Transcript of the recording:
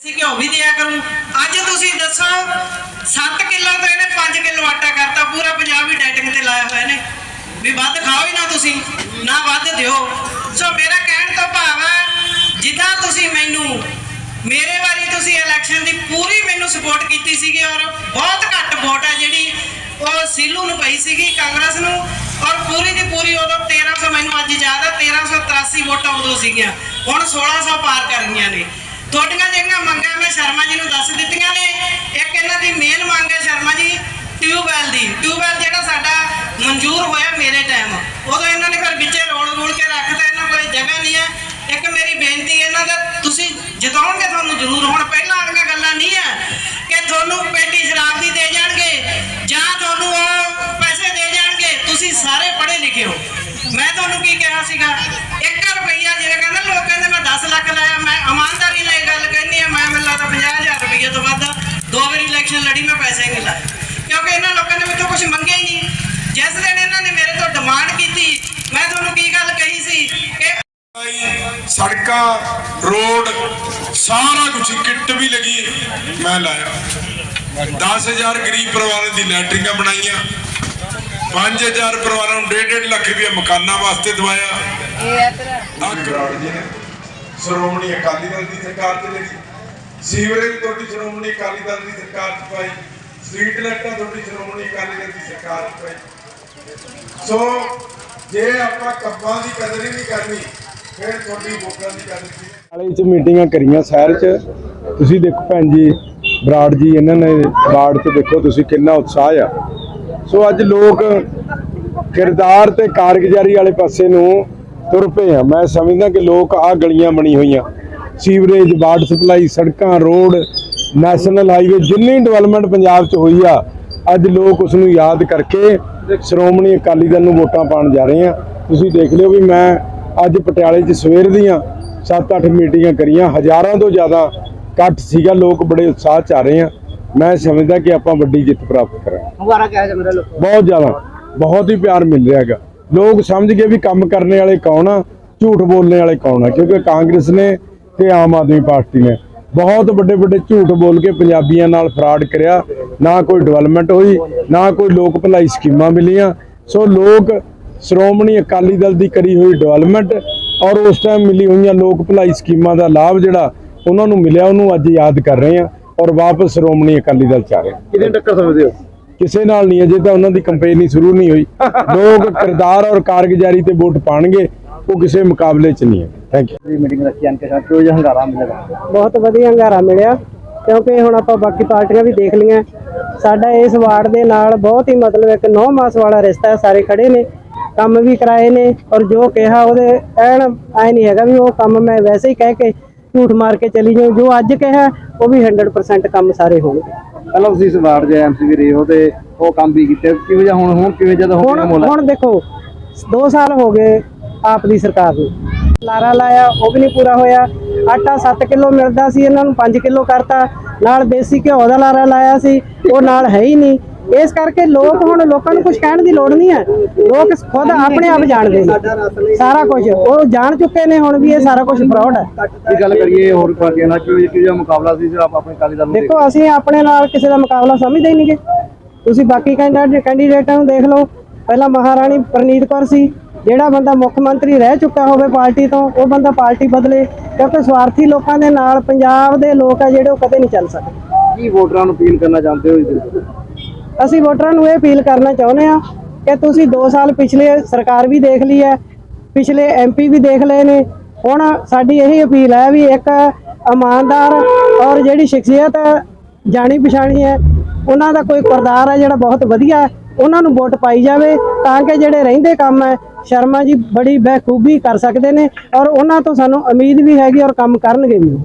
ਅਸੀਂ ਘਿਓ ਵੀ ਦਿਆ ਕਰੂੰ। ਅੱਜ ਤੁਸੀਂ ਦੱਸੋ 7 ਕਿਲੋ ਤੋਂ ਇਹਨੇ 5 ਕਿਲੋ ਆਟਾ ਕਰਤਾ, ਪੂਰਾ ਪੰਜਾਬ ਹੀ ਡਾਈਟਿੰਗ ਤੇ ਲਾਇਆ ਹੋਇਆ ਨੇ ਵੀ ਵੱਧ ਖਾਓ ਹੀ ਨਾ ਤੁਸੀਂ, ਨਾ ਵੱਧ ਦਿਓ। ਸੋ ਮੇਰਾ ਕਹਿਣ ਤੋਂ ਭਾਵ ਹੈ ਜਿੱਦਾਂ ਤੁਸੀਂ ਮੈਨੂੰ, ਮੇਰੇ ਵਾਰੀ ਤੁਸੀਂ ਇਲੈਕਸ਼ਨ ਦੀ ਪੂਰੀ ਮੈਨੂੰ ਸਪੋਰਟ ਕੀਤੀ ਸੀਗੀ ਔਰ ਬਹੁਤ ਘੱਟ ਵੋਟ ਹੈ ਜਿਹੜੀ ਉਹ ਸੀਲੂ ਨੂੰ ਪਈ ਸੀਗੀ, ਕਾਂਗਰਸ ਨੂੰ। ਔਰ ਪੂਰੀ ਦੀ ਪੂਰੀ ਉਦੋਂ 1300 ਮੈਨੂੰ ਅੱਜ ਯਾਦ ਹੈ 1383 ਵੋਟਾਂ ਉਦੋਂ ਸੀਗੀਆਂ। ਹੁਣ 1600 ਪਾਰ ਕਰ ਗਈਆਂ ਨੇ। ਤੁਹਾਡੀਆਂ ਜਿਹੜੀਆਂ ਮੰਗਾਂ ਮੈਂ ਸ਼ਰਮਾ ਜੀ ਨੂੰ ਦੱਸ ਦਿੱਤੀਆਂ ਨੇ, ਇੱਕ ਇਹਨਾਂ ਦੀ ਮੇਨ ਮੰਗ ਹੈ ਸ਼ਰਮਾ ਜੀ, ਟਿਊਬਵੈਲ ਦੀ। ਟਿਊਬਵੈਲ ਜਿਹੜਾ ਸਾਡਾ ਮਨਜ਼ੂਰ ਹੋਇਆ ਮੇਰੇ ਟਾਈਮ ਉਦੋਂ ਇਹਨਾਂ ਨੇ ਫਿਰ ਵਿੱਚੇ ਰੋਲ ਰੋਲ ਕੇ ਰੱਖਤਾ, ਇਹਨਾਂ ਕੋਲ ਜਗ੍ਹਾ ਨਹੀਂ ਹੈ। ਇੱਕ ਮੇਰੀ ਬੇਨਤੀ ਇਹਨਾਂ ਦਾ, ਤੁਸੀਂ ਜਿਤਾਉਣਗੇ ਤੁਹਾਨੂੰ ਜ਼ਰੂਰ। ਹੁਣ ਪਹਿਲਾਂ ਵਾਲੀਆਂ ਗੱਲਾਂ ਨਹੀਂ ਹੈ ਕਿ ਤੁਹਾਨੂੰ ਪੇਟੀ ਸ਼ਰਾਬ ਦੀ ਦੇ ਜਾਣਗੇ ਜਾਂ ਤੁਹਾਨੂੰ ਉਹ ਪੈਸੇ ਦੇ ਜਾਣਗੇ। ਤੁਸੀਂ ਸਾਰੇ ਪੜ੍ਹੇ ਲਿਖੇ ਹੋ। ਮੈਂ ਤੁਹਾਨੂੰ ਕੀ ਕਿਹਾ ਸੀਗਾ 1 ਰੁਪਈਆ ਜਿਵੇਂ ਕਹਿੰਦੇ ਲੋਕ ਕਹਿੰਦੇ ਮੈਂ 10 ਲੱਖ ਲਾਇਆ ਮੈਂ ਇਮਾਨਦਾਰੀ ਨਾਲ ਇਹ ਗੱਲ ਕਹਿੰਦੀ ਆ ਮੈਂ ਮੈਨੂੰ ਲੱਗਦਾ 50000 ਰੁਪਈਏ ਤੋਂ ਵੱਧ ਦੋ ਵਾਰੀ ਇਲੈਕਸ਼ਨ ਲੜੀ ਮੈਂ ਪੈਸੇ ਹੀ ਨਹੀਂ ਲਾਏ ਕਿਉਂਕਿ ਇਹਨਾਂ ਲੋਕਾਂ ਨੇ ਮੈਨੂੰ ਕੁਝ ਮੰਗਿਆ ਹੀ ਨਹੀਂ ਜਿਸ ਦਿਨ ਇਹਨਾਂ ਨੇ ਮੇਰੇ ਤੋਂ ਡਿਮਾਂਡ ਕੀਤੀ ਮੈਂ ਤੁਹਾਨੂੰ ਕੀ ਗੱਲ ਕਹੀ ਸੀ ਕਿ ਸੜਕਾਂ, ਰੋਡ, ਸਾਰਾ ਕੁਝ ਕਿੱਟ ਵੀ ਲੱਗੀ ਮੈਂ ਲਾਇਆ। 10000 ਗਰੀਬ ਪਰਿਵਾਰਾਂ ਦੀ ਲੈਟਰਿੰਗਾਂ ਬਣਾਈਆਂ। 5000 ਪਰਿਵਾਰਾਂ ਨੂੰ 1.5 ਲੱਖ ਰੁਪਏ ਮਕਾਨਾਂ ਵਾਸਤੇ ਦਵਾਇਆ। ਸ਼੍ਰੋਮਣੀ ਅਕਾਲੀ ਦਲ ਦੀ ਸਰਕਾਰ ਚ ਲੱਗੀ। ਸੀਵਰੇਜ ਤੁਹਾਡੀ ਸ਼੍ਰੋਮਣੀ ਅਕਾਲੀ ਦਲ ਦੀ ਸਰਕਾਰ ਚ ਪਾਈ। ਸਟਰੀਟ ਲਾਈਟਾਂ ਤੁਹਾਡੀ ਸ਼੍ਰੋਮਣੀ ਅਕਾਲੀ ਦਲ ਦੀ ਸਰਕਾਰ ਚ ਪਾਈ। ਸੋ, ਜੇ ਆਪਾਂ ਕੰਮਾਂ ਦੀ ਕਦਰ ਹੀ ਨਹੀਂ ਕਰਨੀ ਵਾਲੇ ਚ ਮੀਟਿੰਗਾਂ ਕਰੀਆਂ ਸ਼ਹਿਰ ਚ। ਤੁਸੀਂ ਦੇਖੋ ਭੈਣ ਜੀ, ਬਰਾੜ ਜੀ, ਇਹਨਾਂ ਨੇ ਬਾੜ ਚ ਦੇਖੋ ਤੁਸੀਂ ਕਿੰਨਾ ਉਤਸ਼ਾਹ ਆ। ਸੋ ਅੱਜ ਲੋਕ ਕਿਰਦਾਰ ਤੇ ਕਾਰਗੁਜ਼ਾਰੀ ਵਾਲੇ ਪਾਸੇ ਨੂੰ ਤੁਰ ਪਏ ਆ। ਮੈਂ ਸਮਝਦਾ ਕਿ ਲੋਕ ਆ ਗਲੀਆਂ ਬਣੀ ਹੋਈਆਂ। ਸੀਵਰੇਜ, ਵਾਟਰ ਸਪਲਾਈ, ਸੜਕਾਂ, ਰੋਡ, ਨੈਸ਼ਨਲ ਹਾਈਵੇ, ਜਿੰਨੀ ਡਿਵੈਲਪਮੈਂਟ ਪੰਜਾਬ 'ਚ ਹੋਈ ਆ, ਅੱਜ ਲੋਕ ਉਸ ਨੂੰ ਯਾਦ ਕਰਕੇ ਸ਼੍ਰੋਮਣੀ ਅਕਾਲੀ ਦਲ ਨੂੰ ਵੋਟਾਂ ਪਾਉਣ ਜਾ ਰਹੇ ਆ। ਤੁਸੀਂ ਦੇਖ ਲਿਓ ਵੀ ਮੈਂ ਅੱਜ ਪਟਿਆਲੇ 'ਚ ਸਵੇਰ ਦੀਆਂ 7-8 ਮੀਟਿੰਗਾਂ ਕਰੀਆਂ। ਹਜ਼ਾਰਾਂ ਤੋਂ ਜ਼ਿਆਦਾ ਇਕੱਠ ਸੀਗਾ। ਲੋਕ ਬੜੇ ਉਤਸ਼ਾਹ 'ਚ ਆ ਰਹੇ ਆ। ਮੈਂ ਸਮਝਦਾ ਕਿ ਆਪਾਂ ਵੱਡੀ ਜਿੱਤ ਪ੍ਰਾਪਤ ਕਰਾਂਗੇ। ਬਹੁਤ ਜ਼ਿਆਦਾ। ਬਹੁਤ ਹੀ ਪਿਆਰ ਮਿਲ ਰਿਹਾ ਹੈਗਾ। ਲੋਕ ਸਮਝ ਗਏ ਵੀ ਕੰਮ ਕਰਨ ਵਾਲੇ ਕੌਣ ਆ ਝੂਠ ਬੋਲਣ ਵਾਲੇ ਕੌਣ ਆ ਕਿਉਂਕਿ ਕਾਂਗਰਸ ਨੇ ਤੇ ਆਮ ਆਦਮੀ ਪਾਰਟੀ ਨੇ ਬਹੁਤ ਵੱਡੇ ਵੱਡੇ ਝੂਠ ਬੋਲ ਕੇ ਪੰਜਾਬੀਆਂ ਨਾਲ ਫਰਾਡ ਕਰਿਆ। ਨਾ ਕੋਈ ਡਿਵੈਲਪਮੈਂਟ ਹੋਈ ਨਾ ਕੋਈ ਲੋਕ ਭਲਾਈ ਸਕੀਮਾਂ ਮਿਲੀਆਂ। ਸੋ ਲੋਕ ਸ਼੍ਰੋਮਣੀ ਅਕਾਲੀ ਦਲ ਦੀ ਕਰੀ ਹੋਈ ਡਿਵੈਲਪਮੈਂਟ ਔਰ ਉਸ ਟਾਈਮ ਮਿਲੀ ਹੋਈਆਂ ਲੋਕ ਭਲਾਈ ਸਕੀਮਾਂ ਦਾ ਲਾਭ ਜਿਹੜਾ ਉਹਨਾਂ ਨੂੰ ਮਿਲਿਆ ਉਹਨੂੰ ਅੱਜ ਯਾਦ ਕਰ ਰਹੇ ਆ ਔਰ ਵਾਪਸ ਸ਼੍ਰੋਮਣੀ ਅਕਾਲੀ ਦਲ ਚ ਆ ਰਹੇ ਆ ਕਿਹਦੇ ਟੱਕਰ ਸਮਝਦੇ ਹੋ? ਕਿਸੇ ਨਾਲ ਨਹੀਂ ਅਜੇ ਤਾਂ ਉਹਨਾਂ ਦੀ ਕੰਪੇਨ ਹੀ ਸ਼ੁਰੂ ਨਹੀਂ ਹੋਈ। ਲੋਕ ਕਿਰਦਾਰ ਔਰ ਕਾਰਗੁਜ਼ਾਰੀ ਤੇ ਵੋਟ ਪਾਣਗੇ ਉਹ ਕਿਸੇ ਮੁਕਾਬਲੇ 'ਚ ਨਹੀਂ ਹੈ। ਥੈਂਕ ਯੂ ਜੀ ਮੀਟਿੰਗ ਰੱਖੀ ਅੰਕੇ ਸਾਥ ਜੋ ਹੰਗਾਰਾ ਮਿਲੇਗਾ ਬਹੁਤ ਵਧੀਆ ਹੰਗਾਰਾ ਮਿਲਿਆ ਕਿਉਂਕਿ ਹੁਣ ਆਪਾਂ ਬਾਕੀ ਪਾਰਟੀਆਂ ਵੀ ਦੇਖ ਲਈਆਂ। ਸਾਡਾ ਇਸ ਵਾਰਡ ਦੇ ਨਾਲ ਬਹੁਤ ਹੀ ਮਤਲਬ ਇੱਕ 9 ਮਾਸ ਵਾਲਾ ਰਿਸ਼ਤਾ ਹੈ ਸਾਰੇ ਖੜੇ ਨੇ। ਕੰਮ ਵੀ ਕਰਾਏ ਨੇ ਔਰ ਜੋ ਕਿਹਾ ਉਹਦੇ ਐਨ ਐ ਨਹੀਂ ਹੈਗਾ ਵੀ ਉਹ ਕੰਮ ਮੈਂ ਵੈਸੇ ਹੀ ਕਹਿ ਕੇ ਝੂਠ ਮਾਰ ਕੇ ਚਲੀ ਜਾਊਂ। ਜੋ ਅੱਜ ਕਿਹਾ ਉਹ ਵੀ 100% ਕੰਮ ਸਾਰੇ ਹੋਣਗੇ। ਪਹਿਲਾਂ ਤੁਸੀਂ ਇਸ ਵਾਰਡ ਦੇ ਐਮਸੀ ਵੀ ਰਹੇ ਹੋ ਤੇ ਉਹ ਕੰਮ ਵੀ ਕੀਤੇ। ਕਿਵੇਂ ਜਿਹਾ ਹੁਣ ਹੁਣ ਕਿਵੇਂ ਜਿਹਾ ਹੋ ਹੁਣ ਗਿਆ ਮੋਲਾ? ਹੁਣ ਦੇਖੋ 2 ਸਾਲ ਹੋ ਗਏ ਆਪ ਦੀ ਸਰਕਾਰ ਨੂੰ। ਲਾਰਾ ਲਾਇਆ ਉਹ ਵੀ ਨਹੀਂ ਪੂਰਾ ਹੋਇਆ। ਆਟਾ 7 ਕਿਲੋ ਮਿਲਦਾ ਸੀ ਇਹਨਾਂ ਨੂੰ 5 ਕਿਲੋ ਕਰਤਾ। ਨਾਲ ਦੇਸੀ ਘਿਓ ਦਾ ਲਾਰਾ ਲਾਇਆ ਸੀ ਉਹ ਨਾਲ ਹੈ ਹੀ ਨਹੀਂ। ਇਸ ਕਰਕੇ ਲੋਕ ਹੁਣ ਲੋਕਾਂ ਨੂੰ ਕੁਝ ਕਹਿਣ ਦੀ ਲੋੜ ਨਹੀਂ ਹੈ। ਲੋਕ ਖੁਦ ਆਪਣੇ ਆਪ ਜਾਣਦੇ ਨੇ। ਸਾਰਾ ਕੁਝ ਉਹ ਜਾਣ ਚੁੱਕੇ ਨੇ ਹੁਣ ਵੀ ਇਹ ਸਾਰਾ ਕੁਝ ਫਰਾਡ ਹੈ। ਇਹ ਗੱਲ ਕਰੀਏ ਹੋਰ ਪਾਰਟੀਆਂ ਨਾਲ ਕਿਵੇਂ ਕਿਵੇਂ ਜਿਹਾ ਮੁਕਾਬਲਾ ਸੀ ਜਿਹੜਾ ਆਪਾਂ ਆਪਣੇ ਕਾਲੀ ਦਲ ਨੂੰ ਦੇਖ ਅਸੀਂ ਆਪਣੇ ਨਾਲ ਕਿਸੇ ਦਾ ਮੁਕਾਬਲਾ ਸਮਝਦੇ ਹੀ ਨਹੀਂਗੇ ਤੁਸੀਂ ਬਾਕੀ ਕੈਂਡੀਡੇਟ ਕੈਂਡੀਡੇਟਾਂ ਨੂੰ ਦੇਖ ਲਓ। ਪਹਿਲਾਂ ਮਹਾਰਾਣੀ ਪ੍ਰਨੀਤ ਕੌਰ ਸੀ। ਜਿਹੜਾ ਬੰਦਾ ਮੁੱਖ ਮੰਤਰੀ ਰਹਿ ਚੁੱਕਾ ਹੋਵੇ ਪਾਰਟੀ ਤੋਂ ਉਹ ਬੰਦਾ ਪਾਰਟੀ ਬਦਲੇ। ਕਿਉਂਕਿ ਸਵਾਰਥੀ ਲੋਕਾਂ ਦੇ ਨਾਲ ਪੰਜਾਬ ਦੇ ਲੋਕ ਆ ਜਿਹੜੇ ਉਹ ਕਦੇ ਨਹੀਂ ਚੱਲ ਸਕਦੇ। ਕੀ ਵੋਟਰਾਂ ਨੂੰ ਅਪੀਲ ਕਰਨਾ ਚਾਹੁੰਦੇ ਹੋ ਇਸ ਦੇ ਅਸੀਂ ਵੋਟਰਾਂ ਨੂੰ ਇਹ ਅਪੀਲ ਕਰਨਾ ਚਾਹੁੰਦੇ ਆ ਕਿ ਤੁਸੀਂ 2 ਸਾਲ ਪਿਛਲੇ ਸਰਕਾਰ ਵੀ ਦੇਖ ਲਈ ਹੈ, ਪਿਛਲੇ ਐਮਪੀ ਵੀ ਦੇਖ ਲਏ ਨੇ। ਹੁਣ ਸਾਡੀ ਇਹੀ ਅਪੀਲ ਹੈ ਵੀ ਇੱਕ ਇਮਾਨਦਾਰ ਔਰ ਜਿਹੜੀ ਸ਼ਖਸੀਅਤ ਜਾਣੀ ਪਛਾਣੀ ਹੈ, ਉਹਨਾਂ ਦਾ ਕੋਈ ਕਿਰਦਾਰ ਹੈ ਜਿਹੜਾ ਬਹੁਤ ਵਧੀਆ ਹੈ, ਉਹਨਾਂ ਨੂੰ ਵੋਟ ਪਾਈ ਜਾਵੇ ਤਾਂ ਕਿ ਜਿਹੜੇ ਰਹਿੰਦੇ ਕੰਮ ਹੈ, ਸ਼ਰਮਾ ਜੀ ਬੜੀ ਬਖੂਬੀ ਕਰ ਸਕਦੇ ਨੇ ਔਰ ਉਹਨਾਂ ਤੋਂ ਸਾਨੂੰ ਉਮੀਦ ਵੀ ਹੈਗੀ ਔਰ ਕੰਮ ਕਰਨਗੇ ਵੀ।